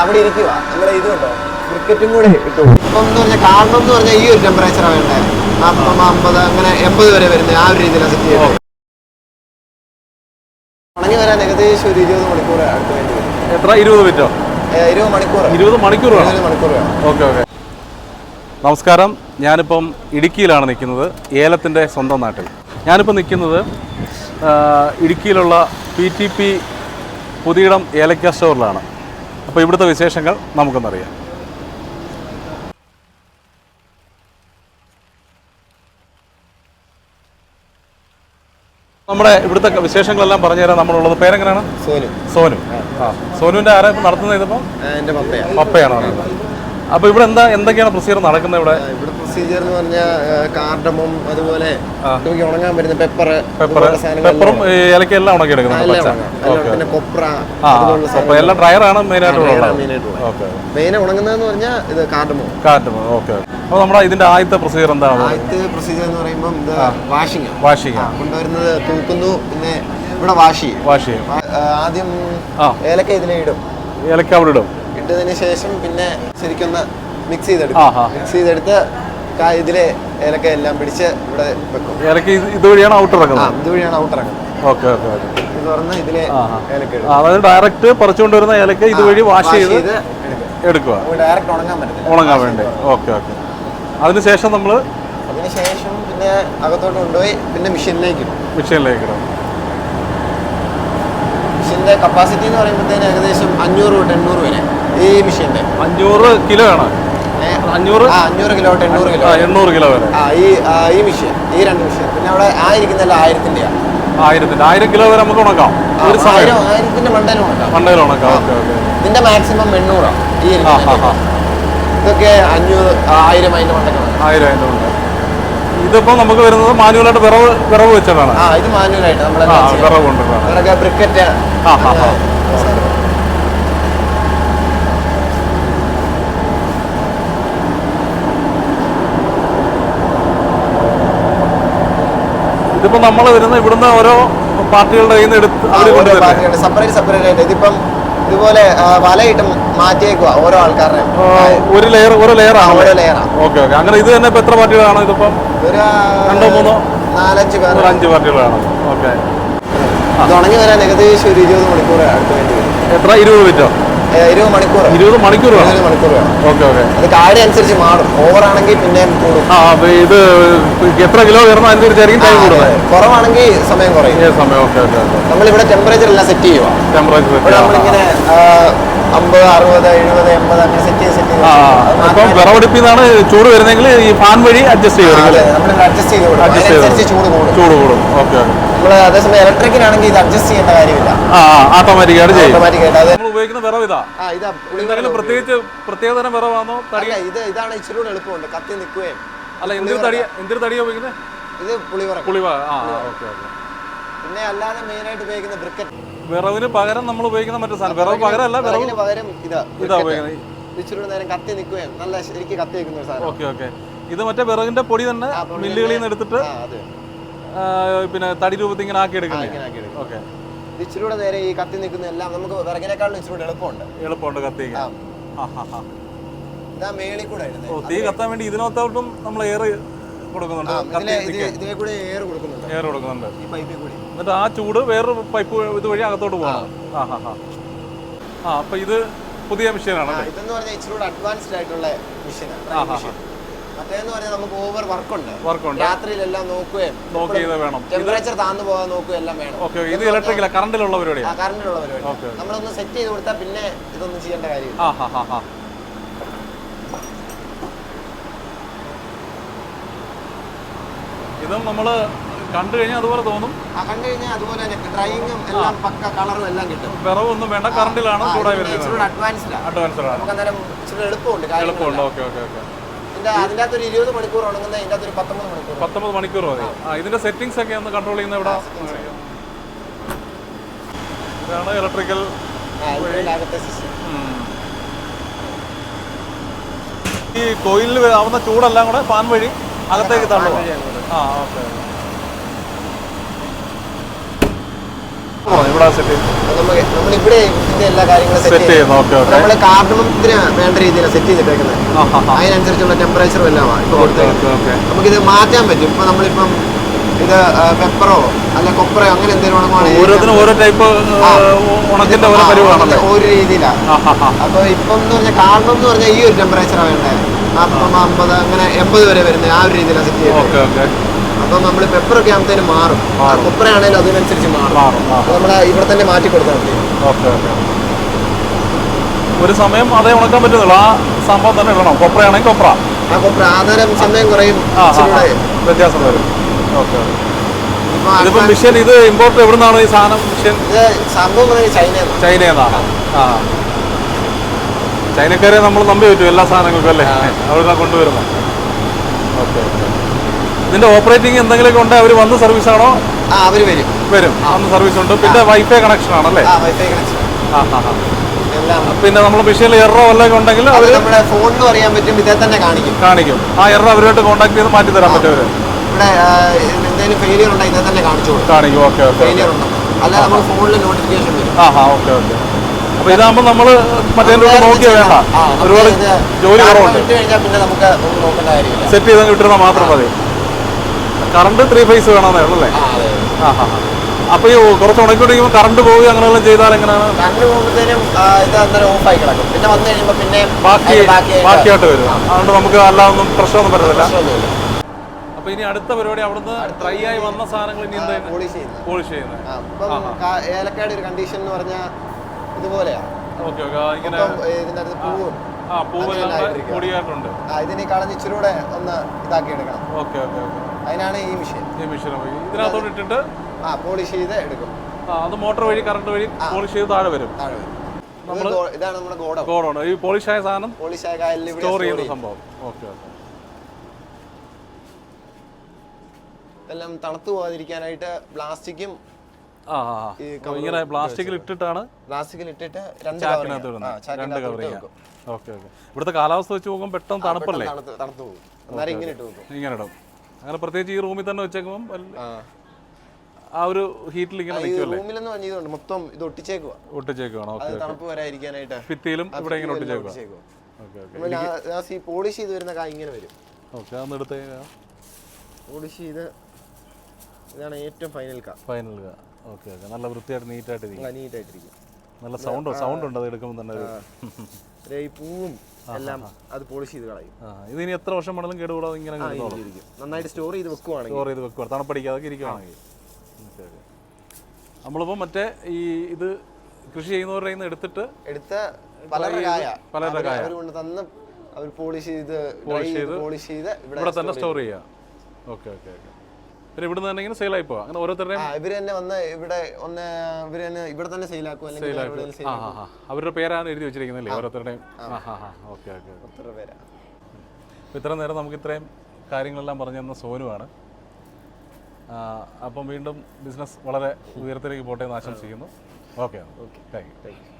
അവിടെ ഇരിക്കുക നമ്മുടെ ഇതുണ്ടോ? ക്രിക്കറ്റും കൂടെ ഇട്ടു. ഇപ്പം എന്ന് പറഞ്ഞാൽ കാണണം എന്ന് പറഞ്ഞാൽ ഈ ഒരു ടെമ്പറേച്ചറാണ് വേണ്ടത്. നാൽപ്പത്തൊമ്പത് അമ്പത് അങ്ങനെ എൺപത് വരെ വരുന്നത് ആ ഒരു രീതിയിലാണ് സെറ്റ് ചെയ്യുന്നത് ഉണങ്ങി വരാൻ ഏകദേശം ഒരു ഇരുപത് മണിക്കൂർ അടുത്ത് വേണ്ടി വരും. എത്ര? ഇരുപത് മിനിറ്റോ? ഇരുപത് മണിക്കൂർ ഇരുപത് മണിക്കൂർ ഇരുപത് മണിക്കൂർ വേണം. Okay okay. നമസ്കാരം. ഞാനിപ്പം ഇടുക്കിയിലാണ് നിൽക്കുന്നത്. ഏലത്തിന്റെ സ്വന്തം നാട്ടിൽ. ഞാനിപ്പോൾ നിൽക്കുന്നത് ഇടുക്കിയിലുള്ള പി ടി പി പുതിയിടം ഏലക്ക സ്റ്റോറിലാണ്. അപ്പോൾ ഇവിടുത്തെ വിശേഷങ്ങൾ നമുക്കൊന്നറിയാം. നമ്മുടെ ഇവിടുത്തെ വിശേഷങ്ങളെല്ലാം പറഞ്ഞുതരാം നമ്മളുള്ളത് പേരെങ്ങനെയാണ്? സോനു. സോനു. ആ സോനുവിന്റെ ആരാ നടത്തുന്നത് ഇതിപ്പം? പപ്പയാണ് പപ്പയാണ്? പറയുന്നത് അപ്പോൾ ഇവിടെ എന്താ എന്തൊക്കെയാണ് പ്രൊസീജിയർ നടക്കുന്നത് ഇവിടെ? ഇവിടെ പ്രൊസീജിയർ എന്ന് പറഞ്ഞാൽ കാർഡമും അതുപോലെ നമുക്ക് ഉണങ്ങാൻ പറ്റുന്ന പെപ്പർ പെപ്പർ പെപ്പറും ഏലക്ക എല്ലാം ഉണക്കി എടുക്കുന്നത് ഡ്രയർ ആണ് പിന്നെ കൊപ്ര അപ്പോൾ എല്ലാം ഡ്രയറാണ് മെയിനായിട്ടുള്ളത് മെയിൻ ഉണങ്ങുന്നതെന്ന് പറഞ്ഞാൽ ഇത് കാർഡമോ കാർഡമോ ഓക്കെ. അപ്പോൾ നമ്മുടെ ഇതിന്റെ ആദ്യത്തെ പ്രൊസീജിയർ എന്താണ്? ആദ്യത്തെ പ്രൊസീജിയർ എന്ന് പറയുമ്പോൾ ഇത് വാഷിംഗ് വാഷിംഗ് കൊണ്ടുവരുന്നത് തൂക്കുന്നു പിന്നെ ഇവിടെ വാഷ് ചെയ്യും. വാഷ് ചെയ്യും. ആദ്യം. ഏലക്ക ഇതിലെ ഇടും. ഏലക്ക അവിടെ ഇടും. ഇട്ടതിന് ശേഷം പിന്നെ ശരിക്കൊന്ന് മിക്സ് ചെയ്തെടുക്കും. മിക്സ് ചെയ്തെടുത്ത് ഇതിലെ ഏലക്ക എല്ലാം പിടിച്ച് ഇവിടെ വെക്കും. ഏലക്ക ഇത് ഇതുവഴിയാണ് ഔട്ട് ഇറങ്ങുന്നത്? ഇതുവഴിയാണ് ഔട്ട് ഇറങ്ങുന്നത്. ഓക്കെ ഓക്കെ ഇത് തുറന്ന് ഇതിലെ. ഏലക്ക അതായത് ഡയറക്റ്റ് പറിച്ചുകൊണ്ട് വരുന്ന ഏലക്ക ഇതുവഴി വാഷ് ചെയ്ത് എടുക്കും എടുക്കുക. ഡയറക്റ്റ് ഉണങ്ങാൻ പറ്റില്ല ഉണങ്ങാൻ വേണ്ടി? Okay okay. അതിനുശേഷം നമ്മൾ അതിനുശേഷം പിന്നെ അകത്തോട്ട് കൊണ്ടുപോയി പിന്നെ മെഷീനിലേക്ക് ഇടും. മെഷീനിലേക്ക് ഇടും. മെഷീന്റെ കപ്പാസിറ്റി എന്ന് പറയുമ്പോഴത്തേന് ഏകദേശം അഞ്ഞൂറ് തൊട്ട് എണ്ണൂറ് വരെ. ഈ മെഷീന്റെ അഞ്ഞൂറ് കിലോ ആണ് അഞ്ഞൂറ്? അഞ്ഞൂറ് കിലോ എണ്ണൂറ് കിലോ എണ്ണൂറ് കിലോ വരെ. ആ ഈ ഈ മെഷീൻ ഈ രണ്ട് മെഷീൻ പിന്നെ അവിടെ ആ ഇരിക്കുന്നല്ല ആയിരത്തിന്റെയാണ് ആയിരത്തിന്റെ ആയിരം കിലോ വരെ നമുക്ക് ഉണക്കാം. ഒരു സമയം. ആയിരം ആയിരത്തിന്റെ മണ്ടയിലും ഉണ്ടാവും മണ്ടയിൽ ഉണക്കാം. Okay okay. ഇതിന്റെ മാക്സിമം എണ്ണൂറാണ് ഈ ഇതൊക്കെ അഞ്ഞൂറ് ആയിരം അതിന്റെ മണ്ടക്കാണ് ആയിരം അതിന്റെ ഉണ്ട് ഇതിപ്പോ നമുക്ക് വരുന്നത് മാനുവലായിട്ട് വിറവ് വിറവ് വെച്ചതാണ്. ഇത് മാനുവലായിട്ട് വിറവ്. നമ്മളൊക്കെ ബ്രിക്കറ്റ് ഇതിപ്പോൾ നമ്മൾ വരുന്ന ഇവിടുന്ന് ഓരോ പാർട്ടികളുടെ കയ്യിൽ നിന്ന് എടുത്ത് അവർ കൊണ്ടുവരുന്നത്. സെപ്പറേറ്റ് സെപ്പറേറ്റ് ആയിട്ട്. ഇതിപ്പം ഇതുപോലെ വലയിട്ട് മാറ്റിയേക്കുക ഓരോ ആൾക്കാരുടെ. ഒരു ലെയർ ഓരോ ലെയർ ആണ്. ഓരോ ലെയറാണ് ഓക്കെ ഓക്കെ. അങ്ങനെ ഇത് തന്നെ ഇപ്പോൾ എത്ര പാർട്ടികളാണ് ഇതിപ്പം? ഒരു രണ്ടോ മൂന്നോ? നാലഞ്ച് പേർ. അഞ്ച് പാർട്ടികളാണ്. ഓക്കെ. തുടങ്ങി വരാൻ ഏകദേശം ഒരു ഇരുപത് മണിക്കൂർ അടുത്ത് വേണ്ടി വരും എത്ര? ഇരുപത് മിനിറ്റോ? ഇരുപത് മണിക്കൂർ ഇരുപത് മണിക്കൂർ ഇരുപത് മണിക്കൂർ വേണം. Okay okay. അത് കാടി അനുസരിച്ച് മാറും. ഓവർ ആണെങ്കിൽ പിന്നെ കൂടും. ആ അപ്പൊ ഇത് എത്ര കിലോ അനുസരിച്ചായിരിക്കും ടൈം കൂടുന്നത്. കുറവാണെങ്കിൽ സമയം കുറയും. സമയം. ഓക്കെ ഓക്കെ നമ്മൾ നമ്മളിവിടെ ടെമ്പറേച്ചർ എല്ലാം സെറ്റ് ചെയ്യുക ഇവിടെ ടെമ്പറേച്ചർ നമ്മളിങ്ങനെ അമ്പത് അറുപത് എഴുപത് എൺപത് അങ്ങനെ സെറ്റ് ചെയ്ത് സെറ്റ് ചെയ്ത് അപ്പം ചൂട് വരുന്നെങ്കിൽ ഈ ഫാൻ വഴി അഡ്ജസ്റ്റ് ചെയ്യും നമ്മൾ അഡ്ജസ്റ്റ് ചെയ്ത് കൊടുക്കും. ചൂട് കൂടും. ചൂട് കൂടും. Okay okay. നമ്മൾ അതേസമയം ഇലക്ട്രിക്കിനാണെങ്കിൽ ഇത് അഡ്ജസ്റ്റ് ചെയ്യേണ്ട കാര്യമില്ല. ആ ഓട്ടോമാറ്റിക്കായിട്ട് ചെയ്യും. ഓട്ടോമാറ്റിക് ആയിട്ട് അത് നമ്മൾ ഉപയോഗിക്കുന്ന വിറവ് ഇതാ ആ ഇതാ എന്തെങ്കിലും പ്രത്യേകിച്ച് പ്രത്യേക തരം വിറവാണോ? തടി? അല്ല ഇത് ഇതാണ് ഇച്ചിരി കൂടെ എളുപ്പമുണ്ട്. കത്തി നിൽക്കുകയും. അല്ല തടി തടിയാ ഉപയോഗിക്കുന്നത്? ഇത് പുളിവ ആ ഓക്കെ ഓക്കെ. പിന്നെ അല്ലാതെ മെയിൻ ആയിട്ട് ഉപയോഗിക്കുന്ന ബ്രിക്കറ്റ്. വിറവിന് പകരം നമ്മൾ ഉപയോഗിക്കുന്ന മറ്റു സാധനം. വിറവ് പകരമല്ല വിറവ് പകരം ഇതാ ഇതാ. ഉപയോഗിക്കുന്നത്. ഇച്ചിരി നേരം കത്തി നിൽക്കുകയും നല്ല ശരിക്ക് കത്തി നിൽക്കുന്ന ഒരു സാധനം. Okay okay. ഇത് മറ്റേ വിറകിന്റെ പൊടി തന്നെ മില്ലുകളിൽ നിന്ന് എടുത്തിട്ട് ആ അത്. ആ, പിന്നെ തടി രൂപത്തിൽ ഇങ്ങനെ ആക്കി എടുക്കുന്നത്. ഓക്കെ ഇത് നേരെ ഈ കത്തി നിൽക്കുന്ന എല്ലാം നമുക്ക് വിറകിനേക്കാളും ഇച്ചിരി കൂടെ എളുപ്പമുണ്ട് എളുപ്പമുണ്ട് കത്തി ഇതാ മേളിൽ കൂടെ ഓ തീ കത്താൻ വേണ്ടി ഇതിനകത്തോട്ടും നമ്മൾ എയർ കൊടുക്കുന്നുണ്ട്. എയർ കൊടുക്കുന്നുണ്ട്. എന്നിട്ട് ആ ചൂട് വേറൊരു പൈപ്പ് ഇതുവഴി അകത്തോട്ട് പോകണം. ആ. ഹാ ഹാ. ആ അപ്പൊ ഇത് പുതിയ മെഷീനാണ് ഇതെന്ന് പറഞ്ഞാൽ ഇച്ചിരി അഡ്വാൻസ്ഡ് ആയിട്ടുള്ള മെഷീനാണ്. മറ്റേന്ന് പറഞ്ഞാൽ നമുക്ക് ഓവർ വർക്കുണ്ട് വർക്കുണ്ട് രാത്രിയിലെല്ലാം നോക്കുകയും നോക്കി ചെയ്ത് വേണം. ടെമ്പറേച്ചർ താന്നു പോകാൻ നോക്കുകയും എല്ലാം വേണം. ഓക്കെ ഇത് ഇലക്ട്രിക്കല കറണ്ടിലുള്ള ആ പരിപാടിയാണ് കറണ്ടിലുള്ള പരിപാടി. നമ്മളൊന്ന് സെറ്റ് ചെയ്ത് കൊടുത്താൽ പിന്നെ ഇതൊന്നും ചെയ്യേണ്ട കാര്യമില്ല. ആ ഹാ ഹാ ഹാ. ഇതും നമ്മൾ കണ്ടു കഴിഞ്ഞാൽ അതുപോലെ തോന്നും. കണ്ടു കഴിഞ്ഞാൽ അതുപോലെ എല്ലാം പക്ക കളറും എല്ലാം കിട്ടും. വിറവൊന്നും വേണ്ട കറണ്ടിലാണ് കൂടെ വരുന്നത്. അഡ്വാൻസ്ഡ് ആണ് അഡ്വാൻസ്ഡ് ആണ് നമുക്ക് അന്നേരം എളുപ്പമുണ്ട് എളുപ്പമുണ്ട്. ഓക്കെ ഓക്കെ ഓക്കെ അകത്ത് ഒരു ഇരുപത് മണിക്കൂർ ഉണങ്ങുന്ന ഇതിന്റെ അകത്ത് ഒരു പത്തൊമ്പത് മണിക്കൂർ. പത്തൊമ്പത് മണിക്കൂർ മതി. ആ. ഇതിന്റെ സെറ്റിംഗ്സ് ഒക്കെ ഒന്ന് കൺട്രോൾ ചെയ്യുന്ന ഇവിടെ ഇതാണ് ഇലക്ട്രിക്കൽ ഈ കോയിലിൽ ആവുന്ന ചൂടെല്ലാം കൂടെ ഫാൻ വഴി അകത്തേക്ക് തള്ളുക ആ ഓക്കെ. ഇവിടെ സെറ്റ് ചെയ്യും അത് ഇതിന്റെ എല്ലാ കാര്യങ്ങളും സെറ്റ് സെറ്റ് ചെയ്യും ചെയ്യുന്നു ഓക്കെ ഓക്കെ നമ്മൾ കാർഡമത്തിന് വേണ്ട രീതിയിലാണ് സെറ്റ് ചെയ്തിട്ടേക്കുന്നത്. അതിനനുസരിച്ചുള്ള ടെമ്പറേച്ചറും എല്ലാം നമുക്കിത് മാറ്റാൻ പറ്റും. ഇപ്പൊ നമ്മളിപ്പം ഇത് പെപ്പറോ അല്ല കൊപ്പറോ അങ്ങനെ എന്തെങ്കിലും ഓരോ ടൈപ്പ് ഉണക്കിന്റെ ഓരോ പരിവാണല്ലേ ഒരു രീതിയിലാണ് അപ്പൊ ഇപ്പം എന്ന് പറഞ്ഞാൽ കാണണം എന്ന് പറഞ്ഞാൽ ഈ ഒരു ടെമ്പറേച്ചറാണ് വേണ്ടത്. നാൽപ്പത്തൊമ്പത് അമ്പത് അങ്ങനെ എൺപത് വരെ വരുന്നത് ആ ഒരു രീതിയിലാണ് സെറ്റ് ചെയ്യുന്നത് അപ്പൊ നമ്മൾ പെപ്പറൊക്കെ ആകുമ്പോഴത്തേനും മാറും. മാറും. കൊപ്പറയാണെങ്കിലും അതിനനുസരിച്ച് മാറും. നമ്മളെ ഇവിടെ തന്നെ മാറ്റി കൊടുത്താൽ മതി. Okay okay. ഒരു സമയം അതേ ഉണക്കാൻ പറ്റുന്നുള്ളൂ. ആ സംഭവം തന്നെ ഇടണം. കൊപ്രയാണെങ്കിൽ കൊപ്ര. ആ കൊപ്പറ ആധാരം സമയം കുറയും. വ്യത്യാസം വരും. ഓക്കെ ഇതിപ്പോ മിഷ്യൻ ഇത് ഇമ്പോർട്ട് എവിടുന്നാണ് ഈ സാധനം മിഷ്യൻ? സംഭവം നിന്നാണ് ആ. ചൈനക്കാരെ നമ്മൾ നമ്പി പറ്റും എല്ലാ സാധനങ്ങൾക്കും അല്ലേ? അവിടെ കൊണ്ടുവരുന്നത്. ഇതിന്റെ ഓപ്പറേറ്റിംഗ് എന്തെങ്കിലും ഉണ്ട്? അവർ വന്ന് സർവീസ് ആണോ? ആ വരും. വരും. വന്ന് സർവീസ് ഉണ്ട്. പിന്നെ വൈഫൈ കണക്ഷൻ ആണല്ലേ? ആ വൈഫൈ കണക്ഷൻ ആ ആ ആ. പിന്നെ നമ്മൾ മെഷീനിൽ എറോ വല്ലതൊക്കെ ഉണ്ടെങ്കിൽ അവർ നമ്മുടെ ഫോണിലും അറിയാൻ പറ്റും. ഇതേ തന്നെ കാണിക്കും. കാണിക്കും. ആ എറോ അവരുമായിട്ട് കോൺടാക്ട് ചെയ്ത് മാറ്റി തരാൻ പറ്റും അവർ. ഇവിടെ എന്തെങ്കിലും ഫെയിലിയർ ഉണ്ടെങ്കിൽ ഇതേ തന്നെ കാണിച്ചു കാണിക്കും. ഓക്കെ ഓക്കെ ഫെയിലിയർ അല്ല നമുക്ക് ഫോണിൽ നോട്ടിഫിക്കേഷൻ വരും. ആ ഹാ ഓക്കെ ഓക്കെ. അപ്പൊ ഇതാകുമ്പോൾ നമ്മൾ മറ്റേ നോക്കിയാൽ വേണ്ട. ഒരുപാട് ജോലി കുറവുണ്ട്. സെറ്റ് ചെയ്ത് കിട്ടുന്ന മാത്രം മതി. കറണ്ട് ത്രീ ഫേസ് വേണമെന്നേ ഉള്ളല്ലേ അല്ലേ? ആ ഹാ അപ്പൊ ഈ കുറച്ച് ഉണക്കിക്കൊണ്ടിരിക്കുമ്പോൾ കറണ്ട് പോവുക അങ്ങനെയുള്ള ചെയ്താൽ എങ്ങനെയാണ്? കറണ്ട് പോകുമ്പോഴത്തേനും ആ, ഇത് അന്നേരം ഓഫ് ആയി കിടക്കും. പിന്നെ വന്നു കഴിയുമ്പോൾ പിന്നെ ബാക്കി അതിന്റെ ബാക്കിയായിട്ട് വരും. അതുകൊണ്ട് നമുക്ക് അല്ലാതൊന്നും പ്രശ്നമൊന്നും പറ്റത്തില്ല. അപ്പൊ ഇനി അടുത്ത പരിപാടി അവിടുന്ന് ഡ്രൈ ആയി വന്ന സാധനങ്ങൾ ഇനി എന്താ പോളിഷ് ചെയ്യുന്നത്. പോളിഷ് ചെയ്യുന്നത്. ഏലക്കായുടെ ഒരു കണ്ടീഷൻ എന്ന് പറഞ്ഞാൽ ഇതുപോലെയാണ് ഓക്കെ ഓക്കെ. ഇങ്ങനെ ഇതിന്റെ അടുത്ത് പൂവും ആ പൂവ്. പൊടിയായിട്ടുണ്ട്. ഇതിന് കളഞ്ഞ് ഇച്ചിരി ഒന്ന് ഇതാക്കി എടുക്കണം ഓക്കെ ഓക്കെ ഓക്കെ. അതിനാണ് ഈ മെഷീൻ ഈ മെഷീൻ ഇതിനകത്തോട്ട് ഇട്ടിട്ട് ആ പോളിഷ് ചെയ്ത് എടുക്കും. ആ, അത് മോട്ടോർ വഴി കറണ്ട് വഴി പോളിഷ് ചെയ്ത് താഴെ വരും. താഴെ വരും. ഇതാണ് നമ്മുടെ ഗോഡൗൺ. ഗോഡൗൺ. ഈ പോളിഷ് ആയ സാധനം പോളിഷ് ആയ കായലിൽ സ്റ്റോർ ചെയ്യുന്ന സംഭവം. ഓക്കെ ഓക്കെ എല്ലാം തണുത്തു പോകാതിരിക്കാനായിട്ട് പ്ലാസ്റ്റിക്കും ഇങ്ങനെ പ്ലാസ്റ്റിക്കിൽ ഇട്ടിട്ടാണ് പ്ലാസ്റ്റിക്കിൽ ഇട്ടിട്ട് രണ്ട് രണ്ട് കവർ ചെയ്യാം. ഓക്കെ ഓക്കെ ഇവിടുത്തെ കാലാവസ്ഥ വെച്ച് നോക്കുമ്പോൾ പെട്ടെന്ന് തണുപ്പല്ലേ? തണുത്ത് പോകും. ഇങ്ങനെ ഇടും. അങ്ങനെ പ്രത്യേകിച്ച് ഈ റൂമിൽ തന്നെ വെച്ചേക്കുമ്പോൾ ആ. ഒരു ഹീറ്റിൽ ഇങ്ങനെ നിൽക്കുമല്ലേ റൂമിലെന്ന് പറഞ്ഞതുകൊണ്ട് മൊത്തം ഇത് ഒട്ടിച്ചേക്കുക ഒട്ടിച്ചേക്കുവാണ്. ഓക്കെ തണുപ്പ് വരാതിരിക്കാനായിട്ട് ഭിത്തിയിലും ഇവിടെ ഇങ്ങനെ ഒട്ടിച്ചേക്കുക ഓക്കെ പോളിഷ് ചെയ്ത് വരുന്ന കാ ഇങ്ങനെ വരും. ഓക്കെ അതൊന്ന് എടുത്ത് പോളിഷ് ചെയ്ത് ഇതാണ് ഏറ്റവും ഫൈനൽ കാ. Final okay okay. നല്ല വൃത്തിയായിട്ട് നീറ്റായിട്ട് നീറ്റായിട്ടിരിക്കും നല്ല സൗണ്ട് സൗണ്ട് ഉണ്ട് അത് എടുക്കുമ്പോൾ തന്നെ ഒരു ഈ പൂവും എല്ലാം അത് പോളിഷ് ചെയ്ത് കളയും. ഇത് ഇനി എത്ര വർഷം വേണമെങ്കിലും കേടുകൂടാതെ ഇങ്ങനെ നന്നായിട്ട് സ്റ്റോർ ചെയ്ത് വെക്കുവാണെങ്കിൽ. സ്റ്റോർ ചെയ്ത് വെക്കുക തണുപ്പടിക്കാതെ ഇരിക്കുകയാണെങ്കിൽ ഓക്കെ നമ്മളിപ്പോൾ മറ്റേ ഈ ഇത് കൃഷി ചെയ്യുന്നവരുടെ കയ്യിൽ നിന്ന് എടുത്തിട്ട് എടുത്ത പലരുടെ കായ. പലരുടെ കായ. കൊണ്ട് തന്ന് അവർ പോളിഷ് ചെയ്ത് പോളിഷ് ചെയ്ത് പോളിഷ് ചെയ്ത് ഇവിടെ തന്നെ സ്റ്റോർ ചെയ്യുക ഓക്കെ ഓക്കെ ഓക്കെ. പിന്നെ ഇവിടുന്ന് തന്നെ ഇങ്ങനെ സെയിലായി പോവാം. അങ്ങനെ ഓരോരുത്തരുടെയും ഇവർ തന്നെ വന്ന് ഇവിടെ ഒന്ന് ഇവർ തന്നെ ഇവിടെ തന്നെ സെയിലാക്കും അല്ലെങ്കിൽ സെയിൽ ആ ആ അവരുടെ പേരാണ് എഴുതി വെച്ചിരിക്കുന്നല്ലേ ഓരോരുത്തരുടെയും? ആ. ഹാ ഹാ ഓക്കെ ഓക്കെ ഒത്തിരി എത്ര പേരാ. അപ്പോൾ ഇത്രയും നേരം നമുക്ക് ഇത്രയും കാര്യങ്ങളെല്ലാം പറഞ്ഞു തന്ന സോനുവാണ് അപ്പം വീണ്ടും ബിസിനസ് വളരെ ഉയരത്തിലേക്ക് പോട്ടെ എന്ന് ആശംസിക്കുന്നു. Okay okay. Thank you thank you